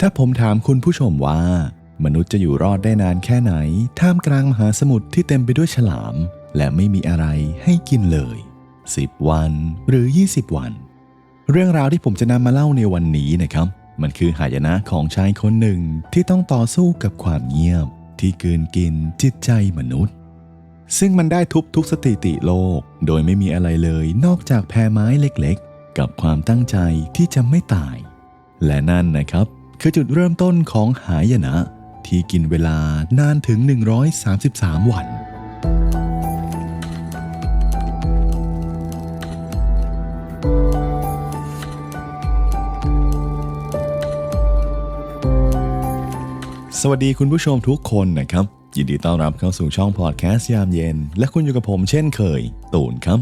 ถ้าผมถามคุณผู้ชมว่า มนุษย์จะอยู่รอดได้นานแค่ไหน ท่ามกลางมหาสมุทรที่เต็มไปด้วยฉลาม และไม่มีอะไรให้กินเลย 10 วันหรือ 20 วัน เรื่องราวที่ผมจะนำมาเล่าในวันนี้นะครับ มันคือหายนะของชายคนหนึ่งที่ต้องต่อสู้กับความเงียบ ที่กืนกินจิตใจมนุษย์ ซึ่งมันได้ทุบทุกสถิติโลก โดยไม่มีอะไรเลยนอกจากแพรไม้เล็กๆ กับความตั้งใจที่จะไม่ตาย และนั่นนะครับ คือจุดเริ่มต้นของหายนะ ที่กินเวลานานถึง 133 วัน สวัสดีคุณผู้ชมทุกคนนะครับ ยินดีต้อนรับเข้าสู่ช่องพอดแคสต์ยามเย็น และคุณอยู่กับผมเช่นเคย ตูนครับ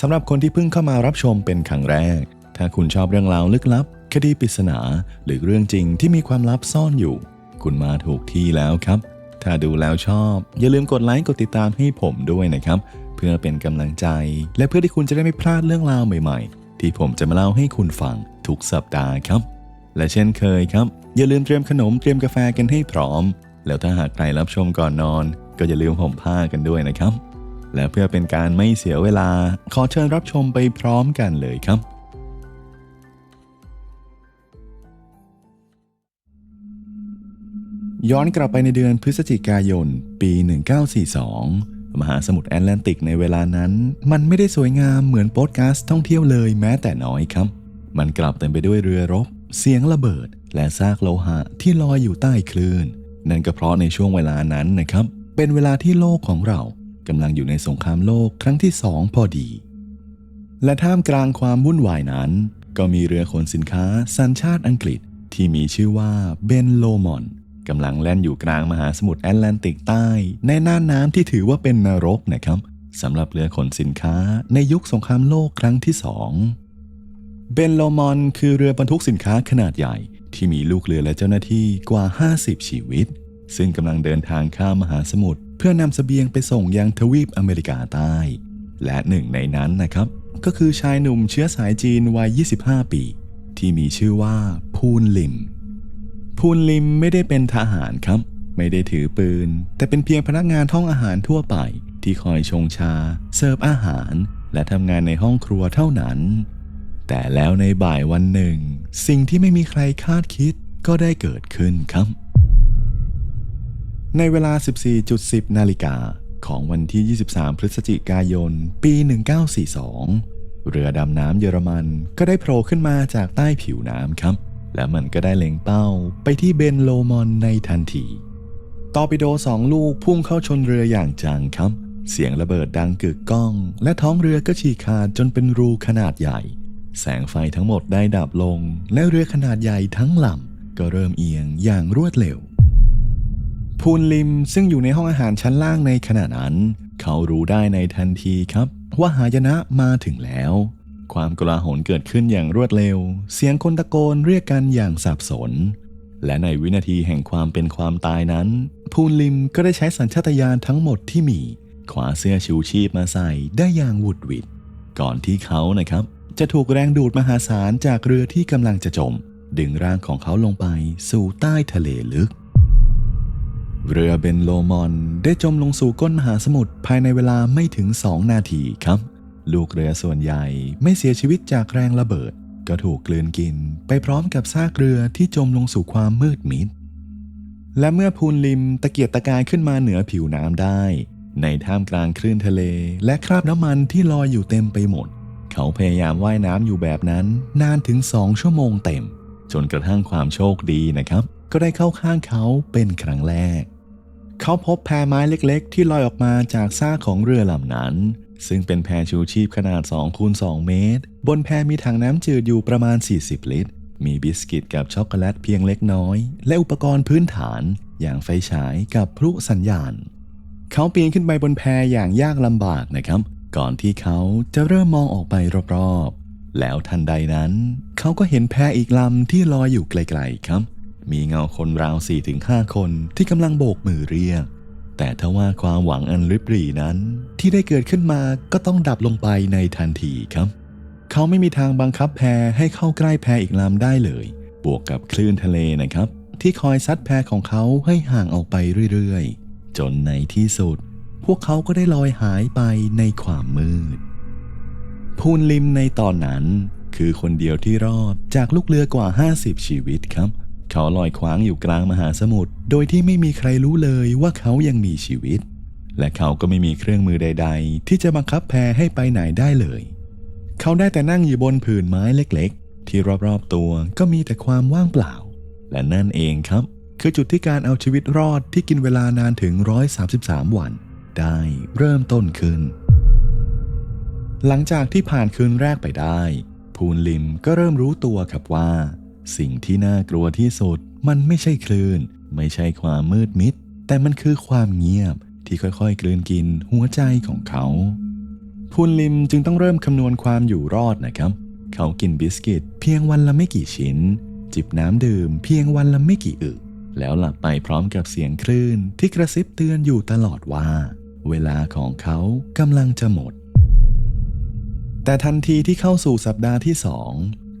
สำหรับคนที่เพิ่งเข้ามารับชมเป็นครั้งแรก ถ้าคุณชอบเรื่องราวลึกลับ คดีปริศนาหรือเรื่องจริงที่มีความลับซ่อนอยู่ คุณมาถูกที่แล้วครับ ถ้าดูแล้วชอบ อย่าลืมกดไลค์กดติดตามให้ผมด้วยนะครับ เพื่อเป็นกำลังใจ และเพื่อที่คุณจะได้ไม่พลาดเรื่องราวใหม่ๆ ที่ผมจะมาเล่าให้คุณฟังทุกสัปดาห์ครับ และเช่นเคยครับ อย่าลืมเตรียมขนมเตรียมกาแฟกันให้พร้อม แล้วถ้าหากใครรับชมก่อนนอน ก็อย่าลืมห่มผ้ากันด้วยนะครับ และเพื่อเป็นการไม่เสียเวลา ขอเชิญรับชมไปพร้อมกันเลยครับ ย้อนกลับไปในเดือนพฤศจิกายน ปี 1942 มหาสมุทรแอตแลนติกในเวลานั้น มันไม่ได้สวยงามเหมือนโปสการ์ดท่องเที่ยวเลยแม้แต่น้อยครับ มันกลับเต็มไปด้วยเรือรบ เสียงระเบิด และซากโลหะที่ลอยอยู่ใต้คลื่น นั่นก็เพราะในช่วงเวลานั้นนะครับ เป็นเวลาที่โลกของเรากำลังอยู่ในสงครามโลกครั้งที่สองพอดี และท่ามกลางความวุ่นวายนั้น ก็มีเรือขนสินค้าสัญชาติอังกฤษที่มีชื่อว่าเบนโลมอน กำลังแล่นอยู่กลางมหาสมุทรแอตแลนติกใต้ ในน่านน้ำที่ถือว่าเป็นนรกนะครับสำหรับเรือขนสินค้าในยุคสงครามโลกครั้งที่สองเบนโลมอนคือเรือบรรทุกสินค้าขนาดใหญ่ ที่มีลูกเรือและเจ้าหน้าที่กว่า 50 ชีวิต ซึ่งกำลังเดินทางข้ามมหาสมุทรเพื่อนำสเสบียงไปส่งยังทวีปอเมริกาใต้ และหนึ่งในนั้นนะครับ ก็คือชายหนุ่มเชื้อสายจีนวัย 25 ปี ที่มีชื่อว่าพูนลิม พูนลิมไม่ได้เป็นทหารครับ ไม่ได้ถือปืน แต่เป็นเพียงพนักงานท่องอาหารทั่วไป ที่คอยชงชา เสิร์ฟอาหาร และทำงานในห้องครัวเท่านั้น แต่แล้วในบ่ายวันหนึ่ง สิ่งที่ไม่มีใครคาดคิดก็ได้เกิดขึ้นครับ ในเวลา 14.10 นาฬิกาของวันที่ 23 พฤศจิกายน ปี 1942 เรือดำน้ำเยอรมันก็ได้โผล่ขึ้นมาจากใต้ผิวน้ำครับ และมันก็ได้เล็งเป้าไปที่เบนโลมอนในทันทีตอร์ปิโดสองลูกพุ่งเข้าชนเรืออย่างจังครับ เสียงระเบิดดังกึกก้อง และท้องเรือก็ฉีกขาดจนเป็นรูขนาดใหญ่ แสงไฟทั้งหมดได้ดับลง และเรือขนาดใหญ่ทั้งลำก็เริ่มเอียงอย่างรวดเร็วพูนลิมซึ่งอยู่ในห้องอาหารชั้นล่างในขณะนั้น เขารู้ได้ในทันทีครับ ว่าหายนะมาถึงแล้ว ความกลาหลเกิดขึ้นอย่างรวดเร็ว เสียงคนตะโกนเรียกกันอย่างสับสน และในวินาทีแห่งความเป็นความตายนั้น พูนลิมก็ได้ใช้สัญชาตญาณทั้งหมดที่มีขวาเสื้อชูชีพมาใส่ได้อย่างวุดวิดก่อนที่เขานะครับ จะถูกแรงดูดมหาศาลจากเรือที่กำลังจะจม ดึงร่างของเขาลงไปสู่ใต้ทะเลลึก เรือเบนโลมอนได้จมลงสู่ก้นมหาสมุทรภายในเวลาไม่ถึง2นาทีครับ ลูกเรือส่วนใหญ่ไม่เสียชีวิตจากแรงระเบิด ก็ถูกกลืนกินไปพร้อมกับซากเรือที่จมลงสู่ความมืดมิด และเมื่อพูนลิมตะเกียกตะกายขึ้นมาเหนือผิวน้ำได้ ในท่ามกลางคลื่นทะเล และคราบน้ำมันที่ลอยอยู่เต็มไปหมด เขาพยายามว่ายน้ำอยู่แบบนั้น นานถึงสองชั่วโมงเต็ม จนกระทั่งความโชคดีนะครับ ก็ได้เข้าข้างเขาเป็นครั้งแรก เขาพบแพไม้เล็กๆ ที่ลอยออกมาจากซากของเรือลำนั้น ซึ่งเป็นแพชูชีพขนาด2คูณ2เมตร บนแพมีถังน้ำจืดอยู่ประมาณ 40 ลิตร มีบิสกิตกับช็อกโกแลตเพียงเล็กน้อย และอุปกรณ์พื้นฐานอย่างไฟฉายกับพลุสัญญาณ เขาปีนขึ้นไปบนแพอย่างยากลำบากนะครับ ก่อนที่เขาจะเริ่มมองออกไปรอบๆ แล้วทันใดนั้น เขาก็เห็นแพอีกลำที่ลอยอยู่ไกลๆครับ มีเงาคนราว4-5คนที่กำลังโบกมือเรียก แต่ถ้าว่าความหวังอันริบหรี่นั้น ที่ได้เกิดขึ้นมาก็ต้องดับลงไปในทันทีครับ เขาไม่มีทางบังคับแพให้เข้าใกล้แพอีกลำได้เลย บวกกับคลื่นทะเลนะครับ ที่คอยซัดแพของเขาให้ห่างออกไปเรื่อยๆ จนในที่สุด พวกเขาก็ได้ลอยหายไปในความมืด พูนลิมในตอนนั้น คือคนเดียวที่รอดจากลูกเรือกว่า 50 ชีวิตครับ เขาลอยคว้างอยู่กลางมหาสมุทรโดยที่ไม่มีใครรู้เลยว่าเขายังมีชีวิต และเขาก็ไม่มีเครื่องมือใด ๆ ที่จะบังคับแพให้ไปไหนได้เลย เขาได้แต่นั่งอยู่บนผืนไม้เล็กๆ ที่รอบๆตัวก็มีแต่ความว่างเปล่า และนั่นเองครับ คือจุดที่การเอาชีวิตรอดที่กินเวลานานถึง 133 วัน ได้เริ่มต้นขึ้น หลังจากที่ผ่านคืนแรกไปได้ พูนลิมก็เริ่มรู้ตัวครับว่า สิ่งที่น่ากลัวที่สุด มันไม่ใช่คลื่น ไม่ใช่ความมืดมิด แต่มันคือความเงียบที่ค่อยๆกลืนกินหัวใจของเขาพูนลิมจึงต้องเริ่มคำนวณความอยู่รอดนะครับ เขากินบิสกิตเพียงวันละไม่กี่ชิ้น จิบน้ำดื่มเพียงวันละไม่กี่อึก แล้วหลับไปพร้อมกับเสียงคลื่นที่กระซิบเตือนอยู่ตลอดว่า เวลาของเขากำลังจะหมด แต่ทันทีที่เข้าสู่สัปดาห์ที่สอง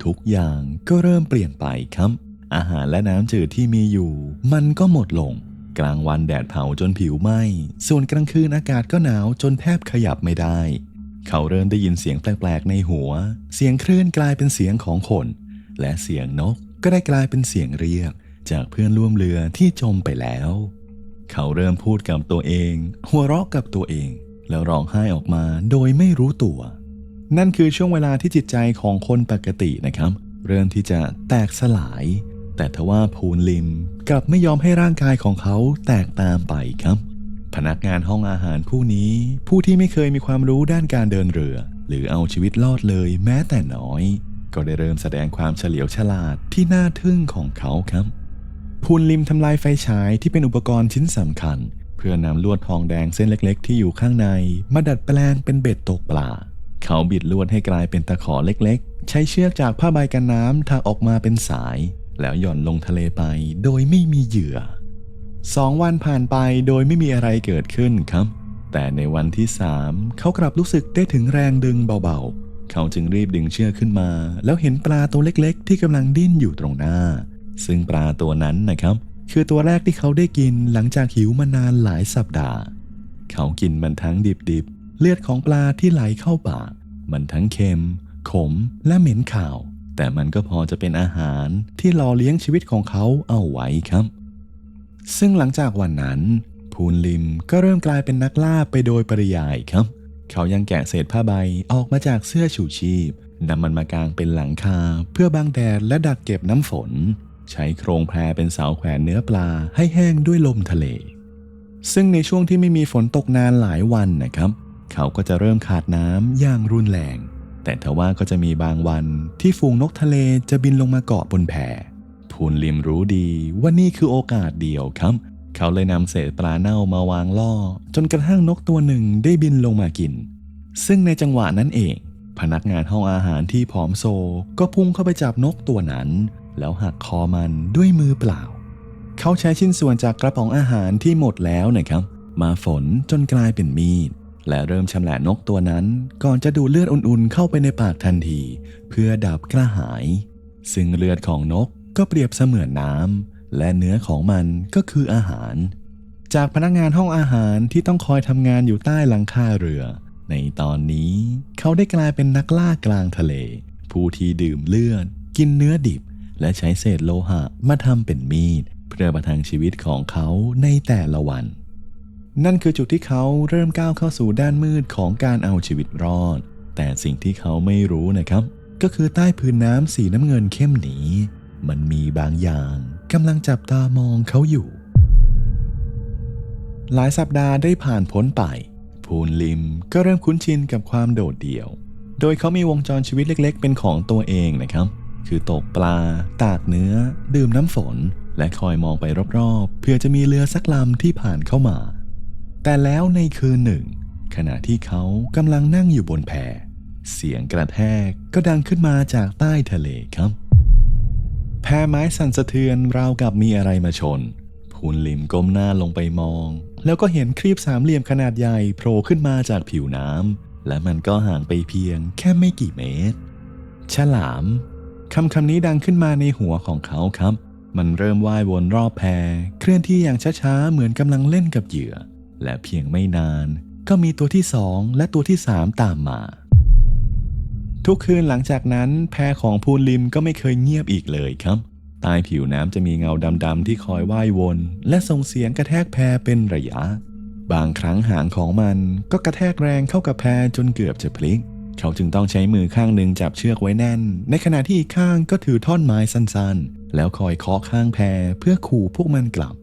ทุกอย่างก็เริ่มเปลี่ยนไปครับ อาหารและน้ำจืดที่มีอยู่ มันก็หมดลง กลางวันแดดเผาจนผิวไหม้ ส่วนกลางคืนอากาศก็หนาวจนแทบขยับไม่ได้ เขาเริ่มได้ยินเสียงแปลกๆในหัว เสียงคลื่นกลายเป็นเสียงของคน และเสียงนกก็ได้กลายเป็นเสียงเรียก จากเพื่อนร่วมเรือที่จมไปแล้ว เขาเริ่มพูดกับตัวเอง หัวเราะกับตัวเอง แล้วร้องไห้ออกมาโดยไม่รู้ตัว นั่นคือช่วงเวลาที่จิตใจของคนปกตินะครับ เริ่มที่จะแตกสลาย แต่ทว่าพูนลิมกลับไม่ยอมให้ร่างกายของเขาแตกตามไปครับ พนักงานห้องอาหารผู้นี้ ผู้ที่ไม่เคยมีความรู้ด้านการเดินเรือ หรือเอาชีวิตรอดเลยแม้แต่น้อย ก็ได้เริ่มแสดงความเฉลียวฉลาดที่น่าทึ่งของเขาครับพูนลิมทำลายไฟฉายที่เป็นอุปกรณ์ชิ้นสำคัญ เพื่อนำลวดทองแดงเส้นเล็ก ๆ ที่อยู่ข้างใน มาดัดแปลงเป็นเบ็ดตกปลา เขาบิดลวดให้กลายเป็นตะขอเล็กๆ ใช้เชือกจากผ้าใบกันน้ำทางออกมาเป็นสาย แล้วหย่อนลงทะเลไปโดยไม่มีเหยื่อสองวันผ่านไปโดยไม่มีอะไรเกิดขึ้นครับ แต่ในวันที่สามเขากลับรู้สึกได้ถึงแรงดึงเบาๆ เขาจึงรีบดึงเชือกขึ้นมา แล้วเห็นปลาตัวเล็กๆ ที่กำลังดิ้นอยู่ตรงหน้า ซึ่งปลาตัวนั้นนะครับ คือตัวแรกที่เขาได้กินหลังจากหิวมานานหลายสัปดาห์ เขากินมันทั้งดิบๆ เลือดของปลาที่ไหลเข้าปาก มันทั้งเค็ม ขม และเหม็นข่าว แต่มันก็พอจะเป็นอาหารที่หล่อเลี้ยงชีวิตของเขาเอาไว้ครับ ซึ่งหลังจากวันนั้น พูนลิมก็เริ่มกลายเป็นนักล่าไปโดยปริยายครับ เขายังแกะเศษผ้าใบออกมาจากเสื้อชูชีพนำมันมากางเป็นหลังคา เพื่อบังแดดและดักเก็บน้ำฝน ใช้โครงแพรเป็นเสาแขวนเนื้อปลาให้แห้งด้วยลมทะเล ซึ่งในช่วงที่ไม่มีฝนตกนานหลายวันนะครับ เขาก็จะเริ่มขาดน้ำอย่างรุนแรง แต่ทว่าก็จะมีบางวันที่ฝูงนกทะเลจะบินลงมาเกาะบนแพพูนลิมรู้ดีว่านี่คือโอกาสเดียวครับ เขาเลยนำเศษปลาเน่ามาวางล่อ จนกระทั่งนกตัวหนึ่งได้บินลงมากิน ซึ่งในจังหวะนั้นเอง พนักงานห้องอาหารที่ผอมโซ ก็พุ่งเข้าไปจับนกตัวนั้น แล้วหักคอมันด้วยมือเปล่า เขาใช้ชิ้นส่วนจากกระป๋องอาหารที่หมดแล้วนะครับ มาฝนจนกลายเป็นมีด และเริ่มชำแหละนกตัวนั้นก่อนจะดูเลือดอุ่นๆเข้าไปในปากทันที เพื่อดับกระหาย ซึ่งเลือดของนกก็เปรียบเสมือนน้ำและเนื้อของมันก็คืออาหาร จากพนักงานห้องอาหารที่ต้องคอยทำงานอยู่ใต้หลังคาเรือ ในตอนนี้เขาได้กลายเป็นนักล่ากลางทะเล ผู้ที่ดื่มเลือด กินเนื้อดิบ และใช้เศษโลหะมาทำเป็นมีด เพื่อประทังชีวิตของเขาในแต่ละวัน นั่นคือจุดที่เขาเริ่มก้าวเข้าสู่ด้านมืดของการเอาชีวิตรอด แต่สิ่งที่เขาไม่รู้นะครับ ก็คือใต้พื้นน้ำสีน้ำเงินเข้มนี้มันมีบางอย่างกำลังจับตามองเขาอยู่ หลายสัปดาห์ได้ผ่านพ้นไป พูนลิมก็เริ่มคุ้นชินกับความโดดเดี่ยว โดยเขามีวงจรชีวิตเล็ก ๆ เป็นของตัวเองนะครับ คือตกปลา ตากเนื้อ ดื่มน้ำฝน และคอยมองไปรอบๆ เพื่อจะมีเรือสักลำที่ผ่านเข้ามา แต่แล้วในคืนหนึ่ง ขณะที่เขากำลังนั่งอยู่บนแพเสียงกระแทกก็ดังขึ้นมาจากใต้ทะเลครับ แพไม้สั่นสะเทือนราวกับมีอะไรมาชนพูนลิมก้มหน้าลงไปมอง แล้วก็เห็นครีบสามเหลี่ยมขนาดใหญ่โผล่ขึ้นมาจากผิวน้ำและมันก็ห่างไปเพียงแค่ไม่กี่เมตร ฉลามคำคำนี้ดังขึ้นมาในหัวของเขาครับ มันเริ่มว่ายวนรอบแพ เคลื่อนที่อย่างช้าๆ เหมือนกำลังเล่นกับเหยื่อ และเพียงไม่นานก็มีตัวที่สองและตัวที่สามตามมา ทุกคืนหลังจากนั้นแพของพูนลิมก็ไม่เคยเงียบอีกเลยครับใต้ผิวน้ำจะมีเงาดำๆที่คอยว่ายวน และส่งเสียงกระแทกแพเป็นระยะ บางครั้งหางของมันก็กระแทกแรงเข้ากับแพจนเกือบจะพลิก เขาจึงต้องใช้มือข้างหนึ่งจับเชือกไว้แน่น ในขณะที่อีกข้างก็ถือท่อนไม้สั้นๆ แล้วคอยเคาะข้างแพเพื่อขู่พวกมันกลับ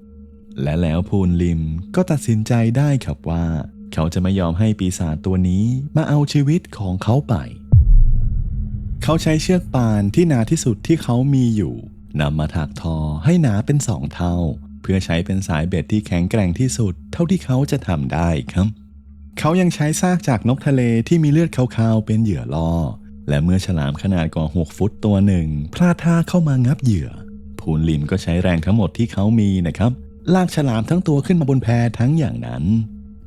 และแล้วพูนลิมก็ตัดสินใจได้ครับว่า เขาจะไม่ยอมให้ปีศาจตัวนี้มาเอาชีวิตของเขาไป เขาใช้เชือกปานที่หนาที่สุดที่เขามีอยู่นำมาถักทอให้หนาเป็นสองเท่า เพื่อใช้เป็นสายเบ็ดที่แข็งแกร่งที่สุด เท่าที่เขาจะทำได้ครับ เขายังใช้ซากจากนกทะเลที่มีเลือดขาวๆเป็นเหยื่อล่อ และเมื่อฉลามขนาดกว่า6ฟุตตัวหนึ่งพลาดท่าเข้ามางับเหยื่อพูนลิมก็ใช้แรงทั้งหมดที่เขามีนะครับ ลากฉลามทั้งตัวขึ้นมาบนแพทั้งอย่างนั้น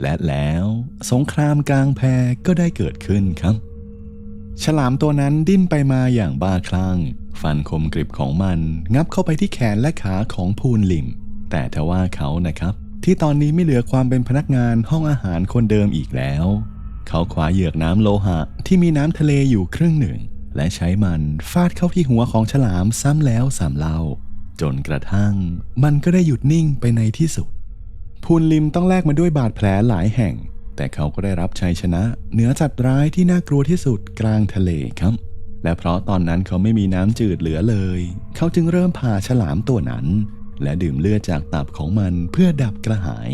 และแล้วสงครามกลางแพก็ได้เกิดขึ้นครับ ฉลามตัวนั้นดิ้นไปมาอย่างบ้าคลั่ง ฟันคมกริบของมันงับเข้าไปที่แขนและขาของพูนลิม แต่ทว่าเขานะครับ ที่ตอนนี้ไม่เหลือความเป็นพนักงานห้องอาหารคนเดิมอีกแล้ว เขาคว้าเหยือกน้ำโลหะที่มีน้ำทะเลอยู่ครึ่งหนึ่ง และใช้มันฟาดเข้าที่หัวของฉลามซ้ำแล้วซ้ำเล่า จนกระทั่ง มันก็ได้หยุดนิ่งไปในที่สุด พูนลิมต้องแลกมาด้วยบาดแผลหลายแห่ง แต่เขาก็ได้รับชัยชนะ เหนือจัดร้ายที่น่ากลัวที่สุดกลางทะเลครับ และเพราะตอนนั้นเขาไม่มีน้ำจืดเหลือเลย เขาจึงเริ่มผ่าฉลามตัวนั้น และดื่มเลือดจากตับของมันเพื่อดับกระหาย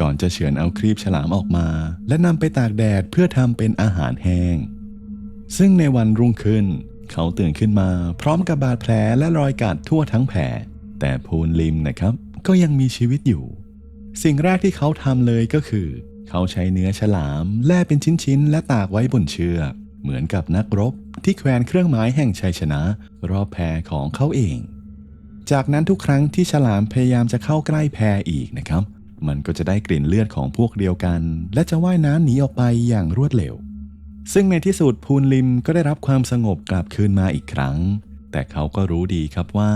ก่อนจะเฉือนเอาครีบฉลามออกมา และนำไปตากแดดเพื่อทำเป็นอาหารแห้งซึ่งในวันรุ่งขึ้น เขาตื่นขึ้นมาพร้อมกับบาดแผลและรอยกัดทั่วทั้งแผล แต่พูนลิมนะครับ ก็ยังมีชีวิตอยู่ สิ่งแรกที่เขาทำเลยก็คือ เขาใช้เนื้อฉลามแล่เป็นชิ้นๆ และตากไว้บนเชือก เหมือนกับนักรบที่แขวนเครื่องหมายแห่งชัยชนะ รอบแพของเขาเอง จากนั้นทุกครั้งที่ฉลามพยายามจะเข้าใกล้แพอีกนะครับ มันก็จะได้กลิ่นเลือดของพวกเดียวกัน และจะว่ายน้ำหนีออกไปอย่างรวดเร็ว ซึ่งในที่สุดพูนลิมก็ได้รับความสงบกลับคืนมาอีกครั้ง แต่เขาก็รู้ดีครับว่า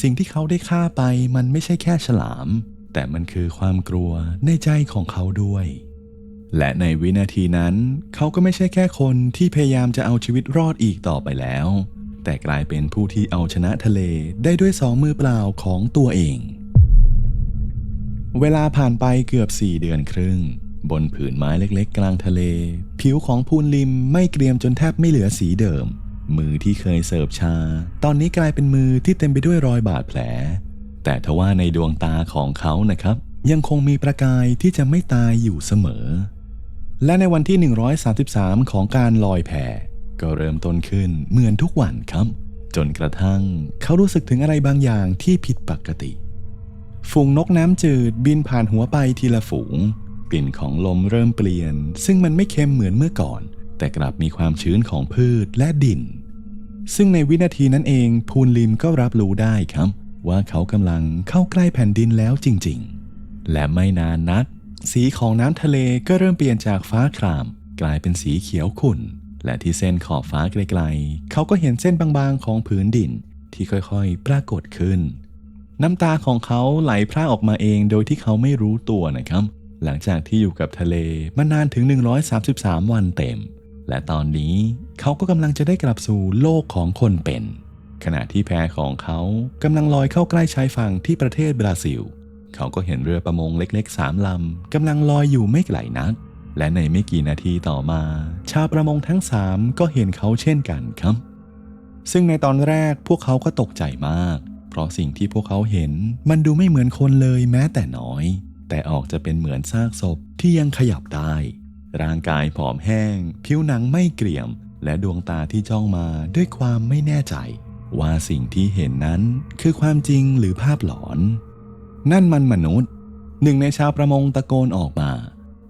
สิ่งที่เขาได้ฆ่าไปมันไม่ใช่แค่ฉลาม แต่มันคือความกลัวในใจของเขาด้วย และในวินาทีนั้น เขาก็ไม่ใช่แค่คนที่พยายามจะเอาชีวิตรอดอีกต่อไปแล้ว แต่กลายเป็นผู้ที่เอาชนะทะเลได้ด้วยสองมือเปล่าของตัวเอง เวลาผ่านไปเกือบ4เดือนครึ่ง บนผืนไม้เล็กๆ กลางทะเล ผิวของพูนลิมไม่เกรียมจนแทบไม่เหลือสีเดิม มือที่เคยเสิร์ฟชา ตอนนี้กลายเป็นมือที่เต็มไปด้วยรอยบาดแผล แต่ทว่าในดวงตาของเขานะครับ ยังคงมีประกายที่จะไม่ตายอยู่เสมอ และในวันที่ 133 ของการลอยแพก็เริ่มต้นขึ้นเหมือนทุกวันครับ จนกระทั่งเขารู้สึกถึงอะไรบางอย่างที่ผิดปกติ ฝูงนกน้ำจืดบินผ่านหัวไปทีละฝูง กลิ่นของลมเริ่มเปลี่ยน ซึ่งมันไม่เค็มเหมือนเมื่อก่อน แต่กลับมีความชื้นของพืชและดิน ซึ่งในวินาทีนั้นเองพูนลิมก็รับรู้ได้ครับ ว่าเขากำลังเข้าใกล้แผ่นดินแล้วจริงๆ และไม่นานนัก สีของน้ำทะเลก็เริ่มเปลี่ยนจากฟ้าคราม กลายเป็นสีเขียวขุ่น และที่เส้นขอบฟ้าไกลๆ เขาก็เห็นเส้นบางๆของผืนดินที่ค่อยๆ ปรากฏขึ้น น้ำตาของเขาไหลพร่าออกมาเองโดยที่เขาไม่รู้ตัวนะครับ หลังจากที่อยู่กับทะเลมานานถึง 133 วันเต็ม และตอนนี้เขาก็กำลังจะได้กลับสู่โลกของคนเป็น ขณะที่แพของเขากำลังลอยเข้าใกล้ชายฝั่งที่ประเทศบราซิล เขาก็เห็นเรือประมงเล็กๆสามลำกำลังลอยอยู่ไม่ไกลนัก และในไม่กี่นาทีต่อมา ชาวประมงทั้งสามก็เห็นเขาเช่นกันครับ ซึ่งในตอนแรกพวกเขาก็ตกใจมาก เพราะสิ่งที่พวกเขาเห็นมันดูไม่เหมือนคนเลยแม้แต่น้อย แต่ออกจะเป็นเหมือนซากศพที่ยังขยับได้ ร่างกายผอมแห้ง ผิวหนังไม่เกรียม และดวงตาที่จ้องมาด้วยความไม่แน่ใจ ว่าสิ่งที่เห็นนั้นคือความจริงหรือภาพหลอน นั่นมันมนุษย์ หนึ่งในชาวประมงตะโกนออกมา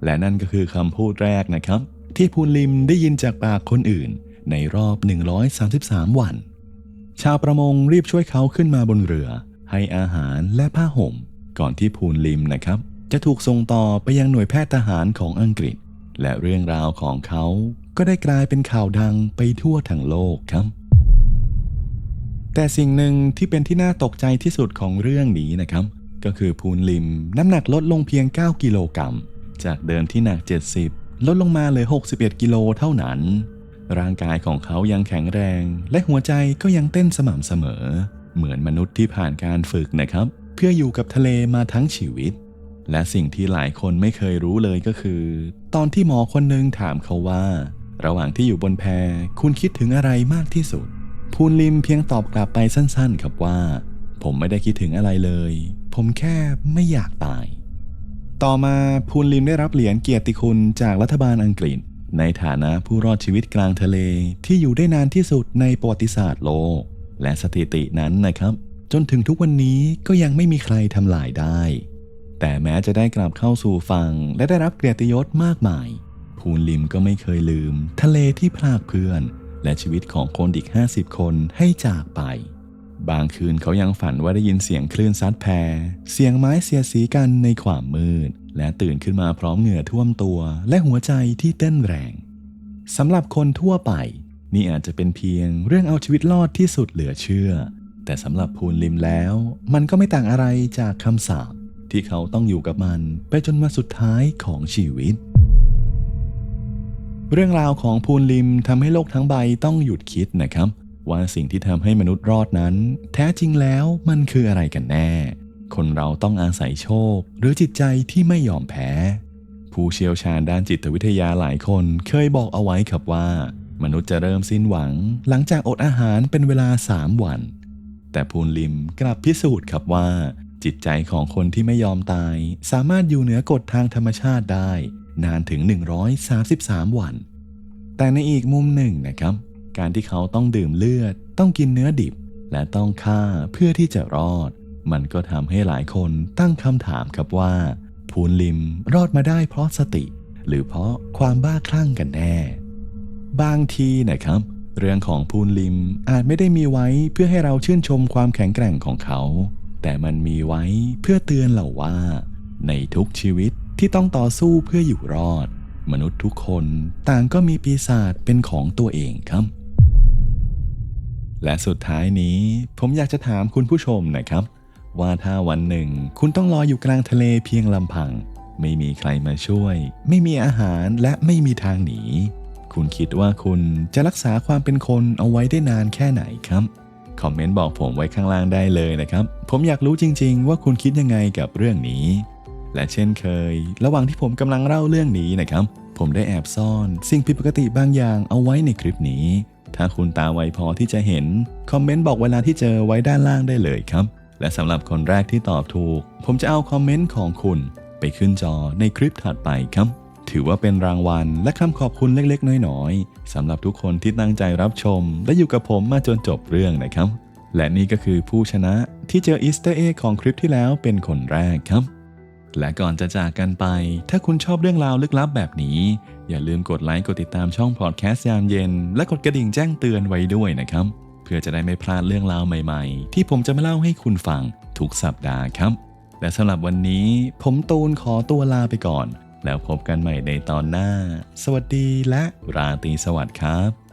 และนั่นก็คือคำพูดแรกนะครับ ที่พูนลิมได้ยินจากปากคนอื่น ในรอบ 133 วัน ชาวประมงรีบช่วยเขาขึ้นมาบนเรือ ให้อาหารและผ้าห่มก่อนที่พูนลิมนะครับ จะถูกส่งต่อไปยังหน่วยแพทย์ทหารของอังกฤษ และเรื่องราวของเขาก็ได้กลายเป็นข่าวดังไปทั่วทั้งโลกครับ แต่สิ่งหนึ่งที่เป็นที่น่าตกใจที่สุดของเรื่องนี้นะครับ ก็คือพูนลิมน้ำหนักลดลงเพียง 9 กิโลกรัมจากเดิมที่หนัก 70 ลดลงมาเหลือ 61 กิโลเท่านั้น ร่างกายของเขายังแข็งแรง และหัวใจก็ยังเต้นสม่ำเสมอ เหมือนมนุษย์ที่ผ่านการฝึกนะครับ เพื่ออยู่กับทะเลมาทั้งชีวิต และสิ่งที่หลายคนไม่เคยรู้เลยก็คือ ตอนที่หมอคนหนึ่งถามเขาว่า ระหว่างที่อยู่บนแพคุณคิดถึงอะไรมากที่สุดพูนลิมเพียงตอบกลับไปสั้นๆ ครับว่า ผมไม่ได้คิดถึงอะไรเลย ผมแค่ไม่อยากตาย ต่อมาพูนลิมได้รับเหรียญเกียรติคุณจากรัฐบาลอังกฤษ ในฐานะผู้รอดชีวิตกลางทะเลที่อยู่ได้นานที่สุดในประวัติศาสตร์โลก และสถิตินั้นนะครับ จนถึงทุกวันนี้ก็ยังไม่มีใครทำลายได้ แต่แม้จะได้กลับเข้าสู่ฝั่งและได้รับเกียรติยศมากมายพูนลิมก็ไม่เคยลืม ทะเลที่พรากเพื่อน และชีวิตของคนอีก 50 คนให้จากไป บางคืนเขายังฝันว่าได้ยินเสียงคลื่นซัดแพเสียงไม้เสียสีกันในความมืด และตื่นขึ้นมาพร้อมเหงื่อท่วมตัว และหัวใจที่เต้นแรงสำหรับคนทั่วไป นี่อาจจะเป็นเพียงเรื่องเอาชีวิตรอดที่สุดเหลือเชื่อ แต่สำหรับพูนลิมแล้ว มันก็ไม่ต่างอะไรจากคำสาป ที่เขาต้องอยู่กับมันไปจนวันสุดท้ายของชีวิต เรื่องราวของพูนลิมทำให้โลกทั้งใบต้องหยุดคิดนะครับ ว่าสิ่งที่ทำให้มนุษย์รอดนั้น แท้จริงแล้วมันคืออะไรกันแน่ คนเราต้องอาศัยโชค หรือจิตใจที่ไม่ยอมแพ้ ผู้เชี่ยวชาญด้านจิตวิทยาหลายคนเคยบอกเอาไว้ครับว่า มนุษย์จะเริ่มสิ้นหวัง หลังจากอดอาหารเป็นเวลา 3 วัน แต่พูนลิมกลับพิสูจน์ครับว่า จิตใจของคนที่ไม่ยอมตาย สามารถอยู่เหนือกฎทางธรรมชาติได้ นานถึง 133 วัน แต่ในอีกมุมหนึ่งนะครับ การที่เขาต้องดื่มเลือด ต้องกินเนื้อดิบ และต้องฆ่าเพื่อที่จะรอด มันก็ทำให้หลายคนตั้งคำถามครับว่าพูนลิมรอดมาได้เพราะสติ หรือเพราะความบ้าคลั่งกันแน่ บางทีนะครับเรื่องของพูนลิมอาจไม่ได้มีไว้เพื่อให้เราชื่นชมความแข็งแกร่งของเขา แต่มันมีไว้เพื่อเตือนเราว่า ในทุกชีวิตที่ต้องต่อสู้เพื่ออยู่รอด มนุษย์ทุกคนต่างก็มีปีศาจเป็นของตัวเองครับ และสุดท้ายนี้ผมอยากจะถามคุณผู้ชมนะครับ ว่าถ้าวันหนึ่งคุณต้องลอยอยู่กลางทะเลเพียงลำพัง ไม่มีใครมาช่วย ไม่มีอาหารและไม่มีทางหนี คุณคิดว่าคุณจะรักษาความเป็นคนเอาไว้ได้นานแค่ไหนครับ คอมเมนต์บอกผมไว้ข้างล่างได้เลยนะครับ ผมอยากรู้จริง ๆ ว่าคุณคิดยังไงกับเรื่องนี้ และเช่นเคย ระหว่างที่ผมกำลังเล่าเรื่องนี้นะครับ ผมได้แอบซ่อน สิ่งผิดปกติบางอย่างเอาไว้ในคลิปนี้ ถ้าคุณตาไวพอที่จะเห็น คอมเมนต์บอกเวลาที่เจอไว้ด้านล่างได้เลยครับ และสำหรับคนแรกที่ตอบถูก ผมจะเอาคอมเมนต์ของคุณ ไปขึ้นจอในคลิปถัดไปครับ ถือว่าเป็นรางวัลและคำขอบคุณเล็กๆ น้อยๆสำหรับทุกคนที่ตั้งใจรับชม และอยู่กับผมมาจนจบเรื่องนะครับ และนี่ก็คือผู้ชนะที่เจออีสเตอร์เอของคลิปที่แล้วเป็นคนแรกครับ และก่อนจะจากกันไป ถ้าคุณชอบเรื่องราวลึกลับแบบนี้ อย่าลืมกดไลค์กดติดตามช่องพอดแคสต์ยามเย็น และกดกระดิ่งแจ้งเตือนไว้ด้วยนะครับ เพื่อจะได้ไม่พลาดเรื่องราวใหม่ๆ ที่ผมจะมาเล่าให้คุณฟังทุกสัปดาห์ครับ และสำหรับวันนี้ ผมตูนขอตัวลาไปก่อน แล้วพบกันใหม่ในตอนหน้า สวัสดีและราตรีสวัสดิ์ครับ